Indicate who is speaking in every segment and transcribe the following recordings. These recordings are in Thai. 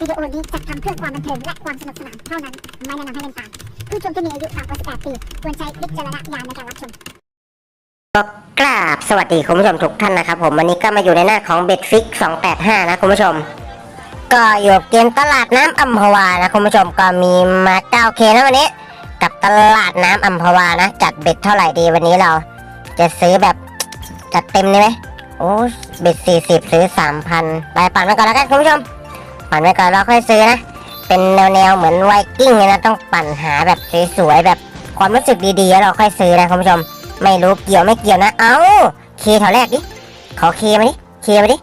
Speaker 1: วิดีโอนี้จัดทำเพื่อความบันเทิงและความสนุกสนานเท่านั้น ไม่แนะนำให้เล่นตาม ผู้ชมที่มีอายุต่ำกว่า 18 ปีควรใช้วิจารณญาณในการรับชม
Speaker 2: ก็กราบสวัสดีคุณผู้ชมทุกท่านนะครับ ผมวันนี้ก็มาอยู่ในหน้าของเบ็ดฟิก285 นะคุณผู้ชม ก็อยู่เกมตลาดน้ำอัมพวานะคุณผู้ชมก็มีมา 9K นะวันนี้ กับตลาดน้ำอัมพวานะ จัดเบ็ดเท่าไหร่ดีวันนี้เรา จะซื้อแบบจัดเต็มได้ไหมโอ้เบ็ด40 ซื้อ 3,000 ไปปั่นไปก่อนแล้วกันคุณผู้ชม ปั่นไปก่อนแล้วค่อยซื้อนะ เป็นแนวๆเหมือนไวกิ้งเลยนะ ต้องปั่นหาแบบสวยๆแบบความรู้สึกดีๆแล้วเราค่อยซื้อนะคุณผู้ชม ไม่รู้เกี่ยวไม่เกี่ยวนะ เอ้าเคแถวแรกดิ ขอเคมาดิ เคมาดิ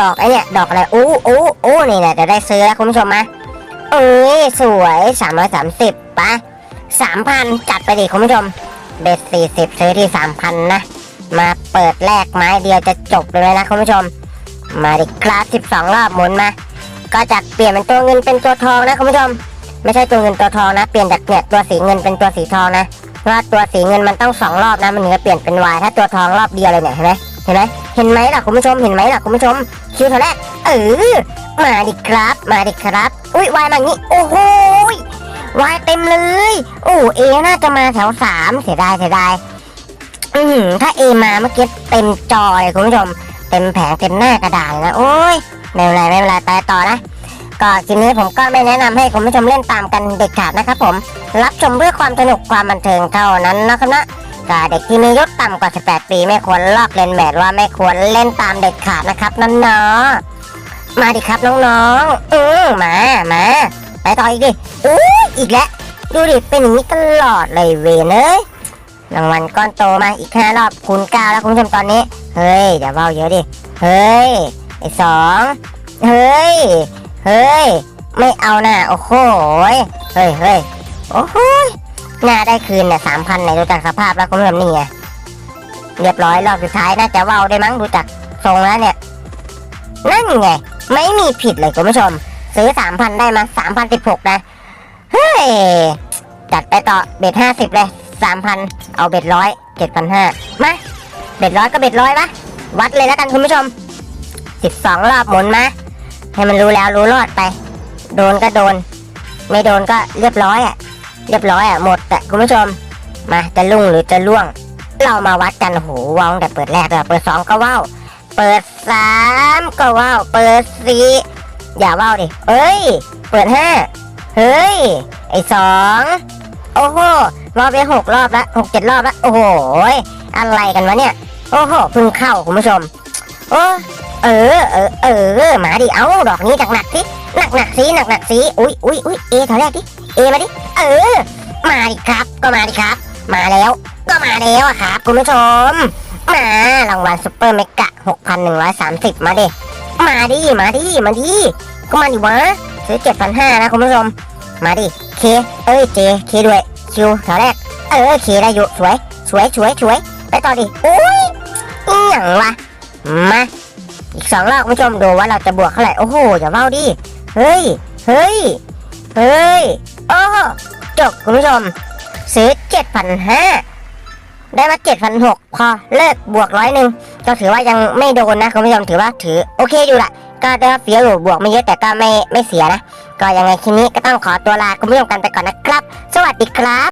Speaker 2: ดอกไอเนี่ย ดอกอะไร อู้อู้อู้นี่แหละจะได้ซื้อแล้วคุณผู้ชมมาเอ้ยสวยสามร้อยสามสิบปะสามพันจัดไปดิคุณผู้ชม เบ็ดสี่สิบซื้อที่สามพันนะ มาเปิดแรกไม้เดียวจะจบเลยนะคุณผู้ชม มาดิคลาสสิบสองรอบหมุนมา ก็จากเปลี่ยนเป็นตัวเงินเป็นตัวทองนะคุณผู้ชม ไม่ใช่ตัวเงินตัวทองนะ เปลี่ยนจากเนี่ยตัวสีเงินเป็นตัวสีทองนะ เพราะตัวสีเงินมันต้องสองรอบนะมันถึงจะเปลี่ยนเป็นวายถ้าตัวทองรอบเดียวเลยเนี่ยเห็นไหมเห็นไหมเห็นไหมล่ะคุณผู้ชมเห็นไหมล่ะคุณผู้ชมคิวเท่าแรกเออมาดิครับ มาดิครับ อุ้ยวายมางี้โอ้โหวายเต็มเลย โอ้เอน่าจะมาแถวสามเสียดายเสียดายอือหือถ้าเอมาเมื่อกี้เต็มจอเลยคุณผู้ชม เต็มแผงเต็มหน้ากระดาษเลยนะโอ้ยไม่เป็นไรไม่เป็นไรไปต่อนะก็ทีนี้ผมก็ไม่แนะนำให้คุณผู้ชมเล่นตามกันเด็ดขาดนะครับผม รับชมเพื่อความสนุกความบันเทิงเท่านั้นนะครับนะก็เด็กที่มียุต่ำกว่า 18 ปีไม่ควรลอกเล่นแบบว่าไม่ควรเล่นตามเด็ดขาดนะครับนั่นเนาะมาดิครับน้องๆอือมามาไปต่ออีกดิอู้ยอีกแล้วดูดิเป็นอย่างนี้ตลอดเลยเวนเอ้ยรางวัลก้อนโตมาอีกห้ารอบคูณเก้าแล้วคุณผู้ชมตอนนี้ เฮ้ยอย่าเบาเยอะดิ เฮ้ยไอสองเฮ้ย เฮ้ย ไม่เอาน่ะ โอ้โหเฮ้ยเฮ้ยโอ้โหน่าได้คืนเนี่ยสามพันในดูจากสภาพแล้วคุณผู้ชมนี่ไงเรียบร้อยรอบสุดท้ายน่าจะเว้าได้มั้งดูจากทรงแล้วเนี่ย นั่นไง ไม่มีผิดเลยคุณผู้ชม ซื้อสามพันได้มาสามพันสิบหกนะ เฮ้ย จัดไปต่อเบ็ดห้าสิบเลยสามพันเอาเบ็ดร้อยเจ็ดพันห้ามา เบ็ดร้อยก็เบ็ดร้อยปะวัดเลยแล้วกันคุณผู้ชมสิบสองรอบหมุนมาให้มันรู้แล้วรู้รอดไป โดนก็โดน ไม่โดนก็เรียบร้อยอะ เรียบร้อยอะหมดอะคุณผู้ชม มาจะลุ่งหรือจะล่วง เรามาวัดกันโหวางแต่เปิดแรกเลยเปิดสองก็ว่าวเปิดสามก็ว่าวเปิดสี่อย่าว่าวดิเอ้ย เปิดห้าเฮ้ย ไอสองโอ้โหรอบไปหกรอบละหกเจ็ดรอบละโอ้โหอะไรกันวะเนี่ย โอ้โหเพิ่งเข้าคุณผู้ชม โอ้เออเออเออมาดิเอาดอกนี้หนักหนักๆสิหนักหนักสิหนักหนักสิอุ้ยอุ้ยอุ้ยเอแถวแรกดิเอมาดิเออ มาดิครับ ก็มาดิครับ มาแล้ว ก็มาแล้วอะครับคุณผู้ชม มารางวัลซุปเปอร์เมกะ6,130 มาดิมาดิมาดิมาดิก็มาดิวะซื้อ7,500นะคุณผู้ชม มาดิเคเอ้ยเจเคด้วยคิวแถวแรกเออเคได้อยู่สวยสวยสวยสวยไปต่อดิอุ้ย อย่างวะมาอีกสองรอบคุณผู้ชมดูว่าเราจะบวกเท่าไหร่โอ้โหอย่าเบ้าดิเฮ้ยเฮ้ยเฮ้ยโอ้จบคุณผู้ชม ซื้อเจ็ดพันห้าได้มาเจ็ดพันหกพอเลิกบวกร้อยหนึ่งก็ถือว่ายังไม่โดนนะคุณผู้ชมถือว่าถือโอเคอยู่ละก็ได้เสียอยู่บวกไม่เยอะแต่ก็ไม่ไม่เสียนะ ก็ยังไงคลิปนี้ก็ต้องขอตัวลาคุณผู้ชมกันไปก่อนนะครับ สวัสดีครับ